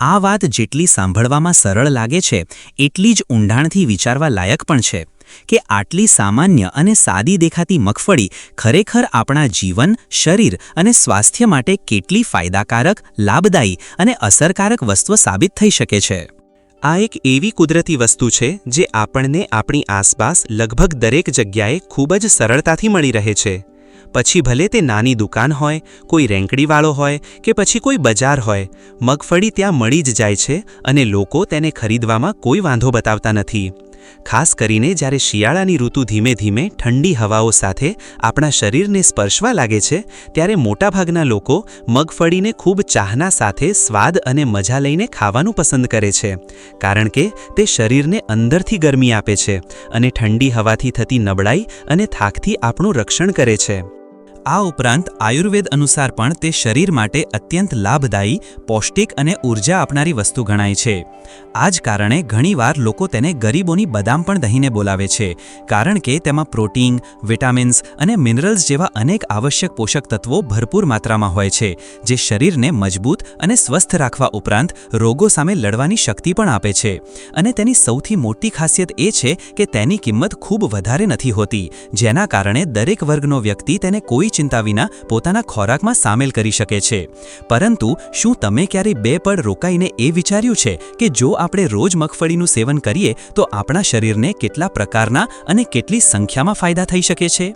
આ વાત જેટલી સાંભળવામાં સરળ લાગે છે, એટલી જ ઊંડાણથી વિચારવા લાયક પણ છે કે આટલી સામાન્ય અને સાદી દેખાતી મગફળી ખરેખર આપણા જીવન, શરીર અને સ્વાસ્થ્ય માટે કેટલી ફાયદાકારક, લાભદાયી અને અસરકારક વસ્તુ સાબિત થઈ શકે છે. આ એક એવી કુદરતી વસ્તુ છે જે આપણને આપણી આસપાસ લગભગ દરેક જગ્યાએ ખૂબ જ સરળતાથી મળી રહે છે. પછી ભલે તે નાની દુકાન હોય, કોઈ રેંકડીવાળો હોય કે પછી કોઈ બજાર હોય, મગફળી ત્યાં મળી જ જાય છે અને લોકો તેને ખરીદવામાં કોઈ વાંધો બતાવતા નથી. ખાસ કરીને જ્યારે શિયાળાની ઋતુ ધીમે ધીમે ઠંડી હવાઓ સાથે આપણા શરીરને સ્પર્શવા લાગે છે, ત્યારે મોટાભાગના લોકો મગફળીને ખૂબ ચાહના સાથે સ્વાદ અને મજા લઈને ખાવાનું પસંદ કરે છે, કારણ કે તે શરીરને અંદરથી ગરમી આપે છે અને ઠંડી હવાથી થતી નબળાઈ અને થાકથી આપણું રક્ષણ કરે છે. આ ઉપરાંત આયુર્વેદ અનુસાર પણ તે શરીર માટે અત્યંત લાભદાયી, પૌષ્ટિક અને ઊર્જા આપનારી વસ્તુ ગણાય છે. આ જ કારણે ઘણીવાર લોકો તેને ગરીબોની બદામ પણ દહીંને બોલાવે છે, કારણ કે તેમાં પ્રોટીન, વિટામિન્સ અને મિનરલ્સ જેવા અનેક આવશ્યક પોષક તત્વો ભરપૂર માત્રામાં હોય છે, જે શરીરને મજબૂત અને સ્વસ્થ રાખવા ઉપરાંત રોગો સામે લડવાની શક્તિ પણ આપે છે. અને તેની સૌથી મોટી ખાસિયત એ છે કે તેની કિંમત ખૂબ વધારે નથી હોતી, જેના કારણે દરેક વર્ગનો વ્યક્તિ તેને કોઈ ચિંતા વિના પોતાના ખોરાકમાં સામેલ કરી શકે છે. પરંતુ શું તમે ક્યારેય બે પળ રોકાઈને એ વિચાર્યું છે કે જો આપણે રોજ મગફળીનું સેવન કરીએ તો આપણા શરીરને કેટલા પ્રકારના અને કેટલી સંખ્યામાં ફાયદા થઈ શકે છે?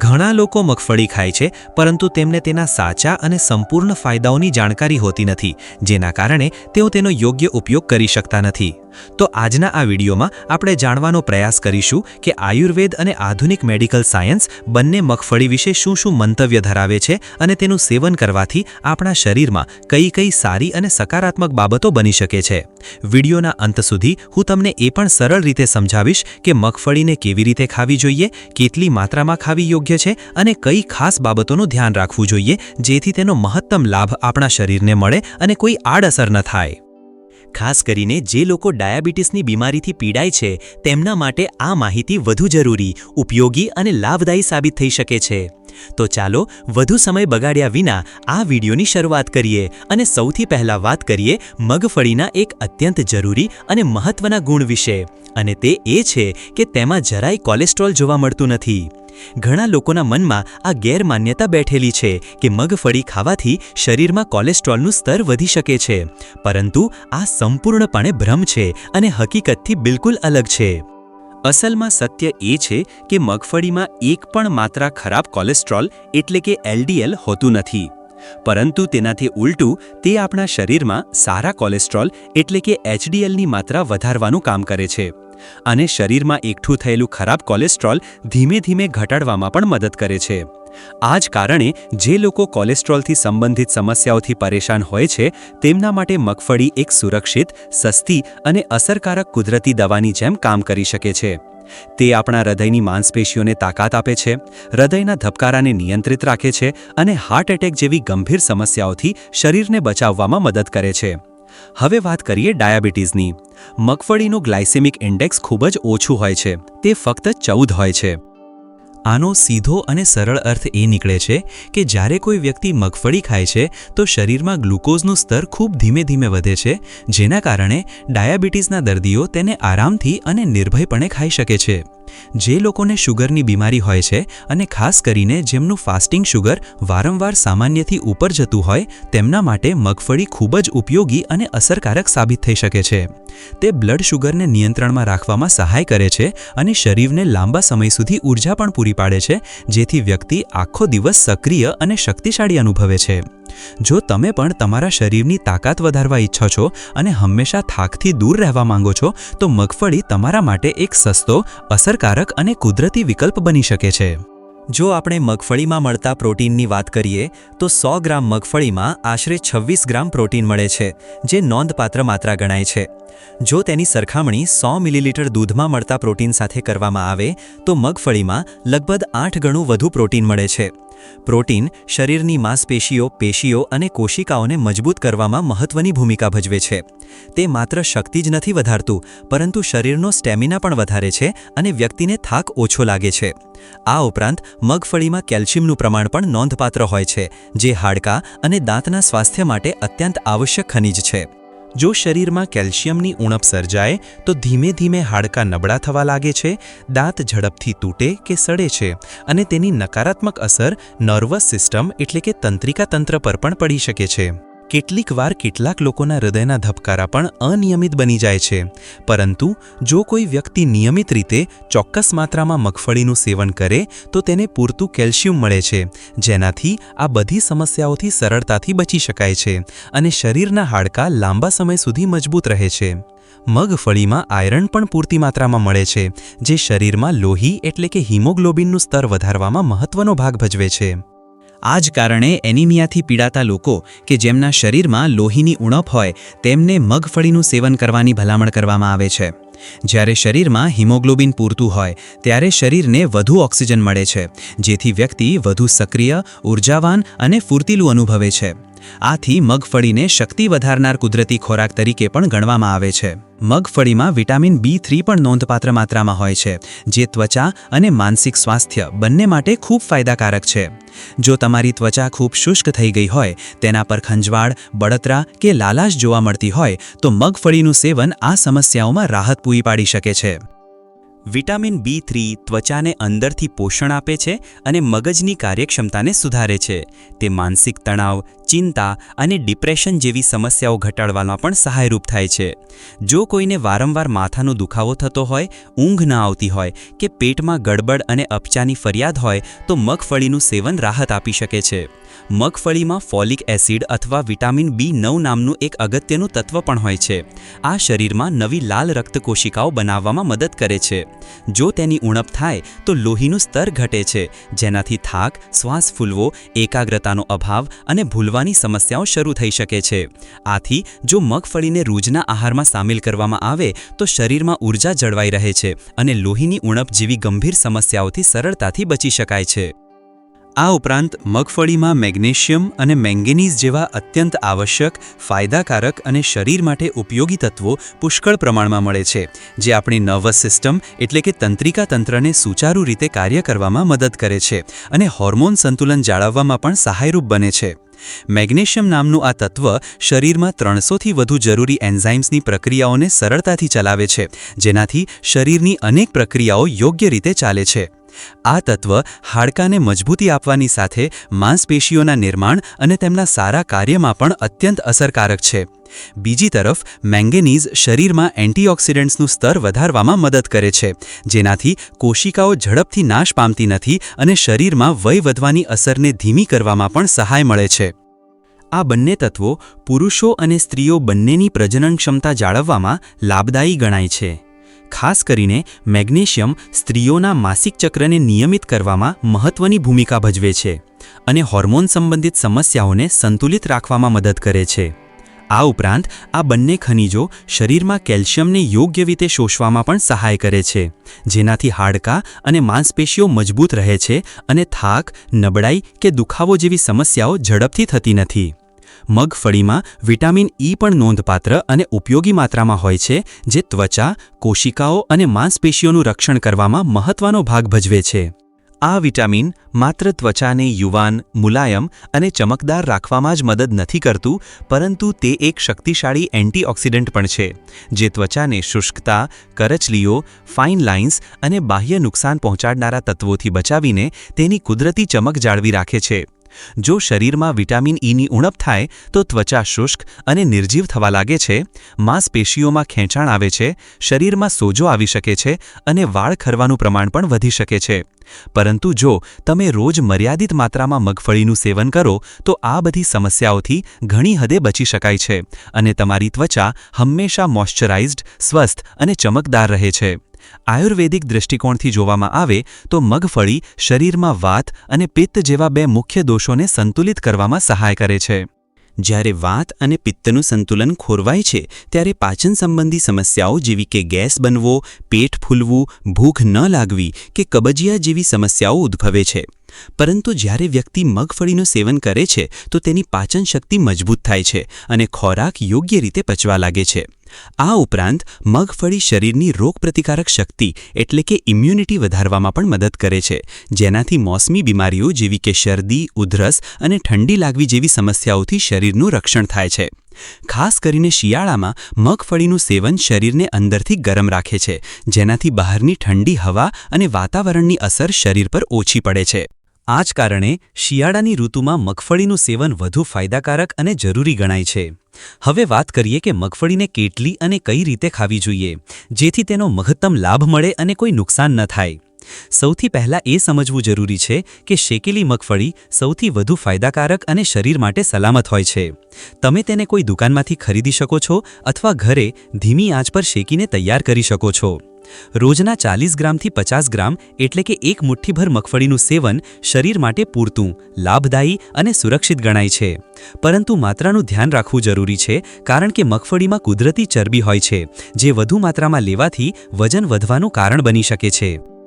ઘણા લોકો મગફળી ખાય છે, પરંતુ તેમને તેના સાચા અને સંપૂર્ણ ફાયદાઓની જાણકારી હોતી નથી, જેના કારણે તેઓ તેનો યોગ્ય ઉપયોગ કરી શકતા નથી. તો આજના આ વિડીયોમાં આપણે જાણવાનો પ્રયાસ કરીશું કે આયુર્વેદ અને આધુનિક મેડિકલ સાયન્સ બંને મગફળી વિશે શું શું મંતવ્ય ધરાવે છે અને તેનું સેવન કરવાથી આપણા શરીરમાં કઈ કઈ સારી અને સકારાત્મક બાબતો બની શકે છે. વિડીયોના અંત સુધી હું તમને એ પણ સરળ રીતે સમજાવીશ કે મગફળીને કેવી રીતે ખાવી જોઈએ, કેટલી માત્રામાં ખાવી યોગ્ય છે અને કઈ ખાસ બાબતોનું ધ્યાન રાખવું જોઈએ જેથી તેનો મહત્તમ લાભ આપણા શરીરને મળે અને કોઈ આડઅસર ન થાય. ખાસ કરીને જે લોકો ડાયાબિટીસની બીમારીથી પીડાય છે, તેમના માટે આ માહિતી વધુ જરૂરી, ઉપયોગી અને લાભદાયી સાબિત થઈ શકે છે. તો ચાલો, વધુ સમય બગાડ્યા વિના આ વિડીયોની શરૂઆત કરીએ અને સૌથી પહેલાં વાત કરીએ મગફળીના એક અત્યંત જરૂરી અને મહત્ત્વના ગુણ વિશે. અને તે એ છે કે તેમાં જરાય કોલેસ્ટ્રોલ જોવા મળતું નથી. ઘણા લોકોના મનમાં આ ગેરમાન્યતા બેઠેલી છે કે મગફળી ખાવાથી શરીરમાં કોલેસ્ટ્રોલનું સ્તર વધી શકે છે. પરંતુ આ સંપૂર્ણપણે ભ્રમ છે અને હકીકતથી બિલકુલ અલગ છે. અસલમાં સત્ય એ છે કે મગફળીમાં એક પણ માત્રા ખરાબ કોલેસ્ટ્રોલ એટલે કે એલડીએલ હોતું નથી. પરંતુ તેનાથી ઉલટું તે આપણા શરીરમાં સારા કોલેસ્ટ્રોલ એટલે કે એચડીએલની માત્રા વધારવાનું કામ કરે છે. અને શરીરમાં એકઠું થયેલું ખરાબ કોલેસ્ટ્રોલ ધીમે ધીમે ઘટાડવામાં પણ મદદ કરે છે. આ જ કારણે જે લોકો કોલેસ્ટ્રોલથી સંબંધિત સમસ્યાઓથી પરેશાન હોય છે, તેમના માટે મગફળી એક સુરક્ષિત, સસ્તી અને અસરકારક કુદરતી દવાની જેમ કામ કરી શકે છે. તે આપણા હૃદયની માંસપેશીઓને તાકાત આપે છે, હૃદયના ધબકારાને નિયંત્રિત રાખે છે અને હાર્ટ એટેક જેવી ગંભીર સમસ્યાઓથી શરીરને બચાવવામાં મદદ કરે છે. હવે વાત કરીએ ડાયાબિટીસની. મગફળીનું ગ્લાયસેમિક ઇન્ડેક્સ ખૂબ જ ઓછું હોય છે. તે ફક્ત ચૌદ હોય છે. આનો સીધો અને સરળ અર્થ એ નીકળે છે કે જ્યારે કોઈ વ્યક્તિ મગફળી ખાય છે, તો શરીરમાં ગ્લુકોઝનું સ્તર ખૂબ ધીમે ધીમે વધે છે, જેના કારણે ડાયાબિટીસના દર્દીઓ તેને આરામથી અને નિર્ભયપણે ખાઈ શકે છે. જે લોકોને શુગરની બીમારી હોય છે અને ખાસ કરીને જેમનું ફાસ્ટિંગ શુગર વારંવાર સામાન્યથી ઉપર જતું હોય, તેમના માટે મગફળી ખૂબ જ ઉપયોગી અને અસરકારક સાબિત થઈ શકે છે. તે બ્લડ શુગરને નિયંત્રણમાં રાખવામાં સહાય કરે છે અને શરીરને લાંબા સમય સુધી ઊર્જા પણ પૂરી પાડે છે, જેથી વ્યક્તિ આખો દિવસ સક્રિય અને શક્તિશાળી અનુભવે છે. જો તમે પણ તમારા શરીરની તાકાત વધારવા ઈચ્છો છો અને હંમેશા થાકથી દૂર રહેવા માંગો છો, તો મગફળી તમારા માટે એક સસ્તો, અસરકારક અને કુદરતી વિકલ્પ બની શકે છે. જો આપણે મગફળીમાં મળતા પ્રોટીનની વાત કરીએ, તો સો ગ્રામ મગફળીમાં આશરે છવ્વીસ ગ્રામ પ્રોટીન મળે છે, જે નોંધપાત્ર માત્રા ગણાય છે. જો તેની સરખામણી સો મિલીલીટર દૂધમાં મળતા પ્રોટીન સાથે કરવામાં આવે, તો મગફળીમાં લગભગ આઠ ગણું વધુ પ્રોટીન મળે છે. પ્રોટીન શરીરની માંસપેશીઓ, પેશીઓ અને કોશિકાઓને મજબૂત કરવામાં મહત્વની ભૂમિકા ભજવે છે. તે માત્ર શક્તિ જ નથી વધારતું, પરંતુ શરીરનો સ્ટેમિના પણ વધારે છે અને વ્યક્તિને થાક ઓછો લાગે છે. આ ઉપરાંત, મગફળીમાં કેલ્શિયમનું પ્રમાણ પણ નોંધપાત્ર હોય છે, જે હાડકાં અને દાંતના સ્વાસ્થ્ય માટે અત્યંત આવશ્યક ખનિજ છે. જો શરીરમાં કેલ્શિયમની ઉણપ સર્જાય, તો ધીમે ધીમે હાડકાં નબળા થવા લાગે છે, દાંત ઝડપથી તૂટે કે સડે છે અને તેની નકારાત્મક અસર નર્વસ સિસ્ટમ એટલે કે તંત્રિકા તંત્ર પર પણ પડી શકે છે. કેટલીક વાર કેટલાક લોકોના હૃદયના ધબકારા પણ અનિયમિત બની જાય છે. પરંતુ, જો કોઈ વ્યક્તિ નિયમિત રીતે ચોક્કસ માત્રામાં મગફળીનું સેવન કરે, તો તેને પૂરતું કેલ્શિયમ મળે છે, જેનાથી આ બધી સમસ્યાઓથી સરળતાથી બચી શકાય છે અને શરીરના હાડકાં લાંબા સમય સુધી મજબૂત રહે છે. મગફળીમાં આયરન પણ પૂરતી માત્રામાં મળે છે, જે શરીરમાં લોહી એટલે કે હિમોગ્લોબિનનું સ્તર વધારવામાં મહત્વનો ભાગ ભજવે છે. આ જ કારણે એનિમિયાથી પીડાતા લોકો કે જેમના શરીરમાં લોહીની ઉણપ હોય, તેમને મગફળીનું સેવન કરવાની ભલામણ કરવામાં આવે છે. જ્યારે શરીરમાં હિમોગ્લોબિન પૂરતું હોય, ત્યારે શરીરને વધુ ઓક્સિજન મળે છે, જેથી વ્યક્તિ વધુ સક્રિય, ઉર્જાવાન અને ફૂર્તિલું અનુભવે છે. આથી મગફળીને શક્તિ વધારનાર કુદરતી ખોરાક તરીકે પણ ગણવામાં આવે છે. મગફળીમાં વિટામિન બી થ્રી પણ નોંધપાત્ર માત્રામાં હોય છે, જે ત્વચા અને માનસિક સ્વાસ્થ્ય બંને માટે ખૂબ ફાયદાકારક છે. જો તમારી ત્વચા ખૂબ શુષ્ક થઈ ગઈ હોય, તેના પર ખંજવાળ, બળતરા કે લાલાશ જોવા મળતી હોય, તો મગફળીનું સેવન આ સમસ્યાઓમાં રાહત પૂરી પાડી શકે છે. વિટામિન બી થ્રી ત્વચાને અંદરથી પોષણ આપે છે અને મગજની કાર્યક્ષમતાને સુધારે છે. તે માનસિક તણાવ, ચિંતા અને ડિપ્રેશન જેવી સમસ્યાઓ ઘટાડવામાં પણ સહાયરૂપ થાય છે. જો કોઈને વારંવાર માથાનો દુખાવો થતો હોય, ઊંઘ ન આવતી હોય કે પેટમાં ગડબડ અને અપચાની ફરિયાદ હોય, તો મગફળીનું સેવન રાહત આપી શકે છે. મગફળીમાં ફોલિક એસિડ અથવા વિટામિન બી નવ નામનું એક અગત્યનું તત્વ પણ હોય છે. આ શરીરમાં નવી લાલ રક્ત કોશિકાઓ બનાવવામાં મદદ કરે છે. જો તેની ઉણપ થાય, તો લોહીનું સ્તર ઘટે છે, જેનાથી થાક, શ્વાસ ફૂલવો, એકાગ્રતાનો અભાવ અને ભૂલવાની સમસ્યાઓ શરૂ થઈ શકે છે. આથી, જો મગફળીને રોજના આહારમાં સામેલ કરવામાં આવે, તો શરીરમાં ઊર્જા જળવાઈ રહે છે અને લોહીની ઉણપ જેવી ગંભીર સમસ્યાઓથી સરળતાથી બચી શકાય છે. આ ઉપરાંત મગફળીમાં મેગ્નેશિયમ અને મેંગેનીઝ જેવા અત્યંત આવશ્યક, ફાયદાકારક અને શરીર માટે ઉપયોગી તત્વો પુષ્કળ પ્રમાણમાં મળે છે, જે આપણી નર્વસ સિસ્ટમ એટલે કે તંત્રિકા તંત્રને સુચારુ રીતે કાર્ય કરવામાં મદદ કરે છે અને હોર્મોન સંતુલન જાળવવામાં પણ સહાયરૂપ બને છે. મેગ્નેશિયમ નામનું આ તત્વ શરીરમાં ત્રણસોથી વધુ જરૂરી એન્ઝાઇમ્સની પ્રક્રિયાઓને સરળતાથી ચલાવે છે, જેનાથી શરીરની અનેક પ્રક્રિયાઓ યોગ્ય રીતે ચાલે છે. આ તત્વ હાડકાને મજબૂતી આપવાની સાથે માંસપેશીઓના નિર્માણ અને તેમના સારા કાર્યમાં પણ અત્યંત અસરકારક છે. બીજી તરફ, મેંગેનીઝ શરીરમાં એન્ટીઓક્સિડન્ટ્સનું સ્તર વધારવામાં મદદ કરે છે, જેનાથી કોશિકાઓ ઝડપથી નાશ પામતી નથી અને શરીરમાં વય વધવાની અસરને ધીમી કરવામાં પણ સહાય મળે છે. આ બંને તત્વો પુરુષો અને સ્ત્રીઓ બંનેની પ્રજનન ક્ષમતા જાળવવામાં લાભદાયી ગણાય છે. ખાસ કરીને મેગ્નેશિયમ સ્ત્રીઓના માસિક ચક્રને નિયમિત કરવામાં મહત્વની ભૂમિકા ભજવે છે અને હોર્મોન સંબંધિત સમસ્યાઓને સંતુલિત રાખવામાં મદદ કરે છે. આ ઉપરાંત, આ બંને ખનિજો શરીરમાં કેલ્શિયમને યોગ્ય રીતે શોષવામાં પણ સહાય કરે છે, જેનાથી હાડકાં અને માંસપેશીઓ મજબૂત રહે છે અને થાક, નબળાઈ કે દુખાવો જેવી સમસ્યાઓ ઝડપથી થતી નથી. મગફળીમાં વિટામિન ઈ પણ નોંધપાત્ર અને ઉપયોગી માત્રામાં હોય છે, જે ત્વચા, કોશિકાઓ અને માંસપેશીઓનું રક્ષણ કરવામાં મહત્વનો ભાગ ભજવે છે. આ વિટામિન માત્ર ત્વચાને યુવાન, મુલાયમ અને ચમકદાર રાખવામાં જ મદદ નથી કરતું, પરંતુ તે એક શક્તિશાળી એન્ટીઓક્સિડન્ટ પણ છે, જે ત્વચાને શુષ્કતા, કરચલીઓ, ફાઇન લાઇન્સ અને બાહ્ય નુકસાન પહોંચાડનારા તત્વોથી બચાવીને તેની કુદરતી ચમક જાળવી રાખે છે. જો શરીરમાં વિટામિન ઈની ઉણપ થાય, તો ત્વચા શુષ્ક અને નિર્જીવ થવા લાગે છે. માંસપેશીઓમાં ખેંચાણ આવે છે, શરીરમાં સોજો આવી શકે છે અને વાળ ખરવાનું પ્રમાણ પણ વધી શકે છે. પરંતુ જો તમે રોજ મર્યાદિત માત્રામાં મગફળીનું સેવન કરો, તો આ બધી સમસ્યાઓથી ઘણી હદે બચી શકાય છે અને તમારી ત્વચા હંમેશા મોઇશ્ચરાઇઝ્ડ, સ્વસ્થ અને ચમકદાર રહે છે. આયુર્વેદિક દૃષ્ટિકોણથી જોવામાં આવે તો મગફળી શરીરમાં વાત અને પિત્ત જેવા બે મુખ્ય દોષોને સંતુલિત કરવામાં સહાય કરે છે. જ્યારે વાત અને પિત્તનું સંતુલન ખોરવાય છે, ત્યારે પાચન સંબંધી સમસ્યાઓ જેવી કે ગેસ બનવો, પેટ ફૂલવું, ભૂખ ન લાગવી કે કબજિયા જેવી સમસ્યાઓ ઉદ્ભવે છે. પરંતુ જ્યારે વ્યક્તિ મગફળીનું સેવન કરે છે, તો તેની પાચન શક્તિ મજબૂત થાય છે અને ખોરાક યોગ્ય રીતે પચવા લાગે છે. આ ઉપરાંત, મગફળી શરીરની રોગપ્રતિકારક શક્તિ એટલે કે ઇમ્યુનિટી વધારવામાં પણ મદદ કરે છે. જેનાથી મોસમી બીમારીઓ જેવી કે શરદી, ઉધરસ અને ઠંડી લાગવી જેવી સમસ્યાઓથી શરીરનું રક્ષણ થાય છે. ખાસ કરીને શિયાળામાં, મગફળીનું સેવન શરીરને અંદરથી ગરમ રાખે છે, જેનાથી બહારની ઠંડી હવા અને વાતાવરણની અસર શરીર પર ઓછી પડે છે. આ જ કારણે શિયાળાની ઋતુમાં મગફળીનું સેવન વધુ ફાયદાકારક અને જરૂરી ગણાય છે. હવે વાત કરીએ કે મગફળીને કેટલી અને કઈ રીતે ખાવી જોઈએ, જેથી તેનો મહત્તમ લાભ મળે અને કોઈ નુકસાન ન થાય. સૌથી પહેલાં એ સમજવું જરૂરી છે કે શેકેલી મગફળી સૌથી વધુ ફાયદાકારક અને શરીર માટે સલામત હોય છે. તમે તેને કોઈ દુકાનમાંથી ખરીદી શકો છો અથવા ઘરે ધીમી આંચ પર શેકીને તૈયાર કરી શકો છો. રોજના ચાલીસ ગ્રામથી પચાસ ગ્રામ એટલે કે એક મુઠ્ઠીભર મગફળીનું સેવન શરીર માટે પૂરતું, લાભદાયી અને સુરક્ષિત ગણાય છે. પરંતુ માત્રાનું ધ્યાન રાખવું જરૂરી છે, કારણ કે મગફળીમાં કુદરતી ચરબી હોય છે, જે વધુ માત્રામાં લેવાથી વજન વધવાનું કારણ બની શકે છે.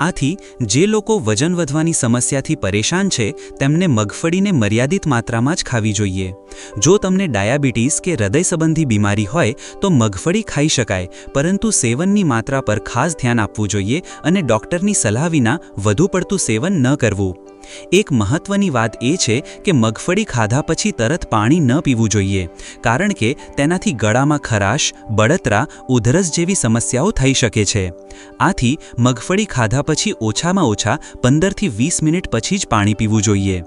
આથી જે લોકો વજન વધવાની સમસ્યાથી પરેશાન છે, તેમને મગફળીને મર્યાદિત માત્રામાં જ ખાવી જોઈએ. જો તમને ડાયાબિટીસ કે હૃદય સંબંધી બીમારી હોય, તો મગફળી ખાઈ શકાય, પરંતુ સેવનની માત્રા પર ખાસ ધ્યાન આપવું જોઈએ અને ડૉક્ટરની સલાહ વિના વધુ પડતું સેવન ન કરવું. એક મહત્વની વાત એ છે કે મગફળી ખાધા પછી તરત પાણી ન પીવું જોઈએ, કારણ કે તેનાથી ગળામાં ખરાશ, બળતરા, ઉધરસ જેવી સમસ્યાઓ થઈ શકે છે. આથી મગફળી ખાધા પછી ઓછામાં ઓછા પંદરથી વીસ મિનિટ પછી જ પાણી પીવું જોઈએ.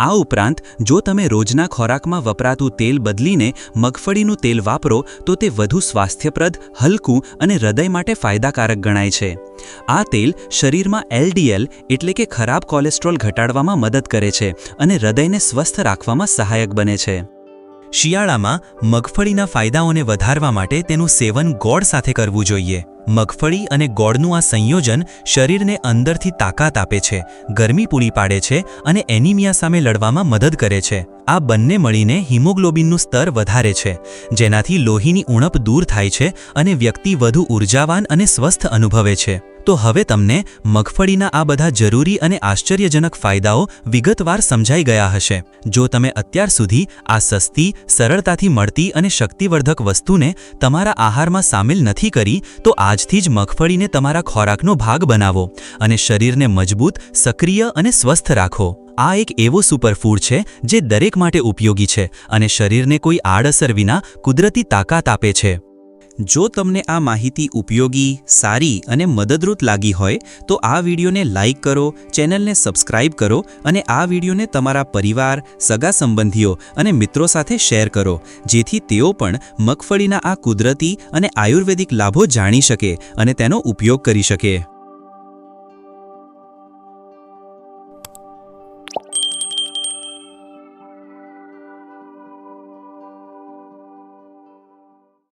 આ ઉપરાંત, જો તમે રોજના ખોરાકમાં વપરાતું તેલ બદલીને મગફળીનું તેલ વાપરો, તો તે વધુ સ્વાસ્થ્યપ્રદ, હલકું અને હૃદય માટે ફાયદાકારક ગણાય છે. આ તેલ શરીરમાં એલડીએલ એટલે કે ખરાબ કોલેસ્ટ્રોલ ઘટાડવામાં મદદ કરે છે અને હૃદયને સ્વસ્થ રાખવામાં સહાયક બને છે. શિયાળામાં મગફળીના ફાયદાઓને વધારવા માટે તેનું સેવન ગોળ સાથે કરવું જોઈએ. મગફળી અને ગોળનું આ સંયોજન શરીરને અંદરથી તાકાત આપે છે, ગરમી પૂરી પાડે છે અને એનિમિયા સામે લડવામાં મદદ કરે છે. આ બંને મળીને હિમોગ્લોબિનનું સ્તર વધારે છે, જેનાથી લોહીની ઉણપ દૂર થાય છે અને વ્યક્તિ વધુ ઉર્જાવાન અને સ્વસ્થ અનુભવે છે. તો હવે તમને મગફળીના આ બધા જરૂરી અને આશ્ચર્યજનક ફાયદાઓ વિગતવાર સમજાઈ ગયા હશે. જો તમે અત્યાર સુધી આ સસ્તી, સરળતાથી મળતી અને શક્તિવર્ધક વસ્તુને તમારા આહારમાં સામેલ નથી કરી, તો આજથી જ મગફળીને તમારા ખોરાકનો ભાગ બનાવો અને શરીરને મજબૂત, સક્રિય અને સ્વસ્થ રાખો. આ એક એવો સુપરફૂડ છે જે દરેક માટે ઉપયોગી છે અને શરીરને કોઈ આડઅસર વિના કુદરતી તાકાત આપે છે. જો તમને આ માહિતી ઉપયોગી, સારી અને મદદરૂપ લાગી હોય, તો આ વિડીયોને લાઇક કરો, ચેનલને સબસ્ક્રાઇબ કરો અને આ વિડીયોને તમારા પરિવાર, સગા સંબંધીઓ અને મિત્રો સાથે શેર કરો, જેથી તેઓ પણ મગફળીના આ કુદરતી અને આયુર્વેદિક લાભો જાણી શકે અને તેનો ઉપયોગ કરી શકે.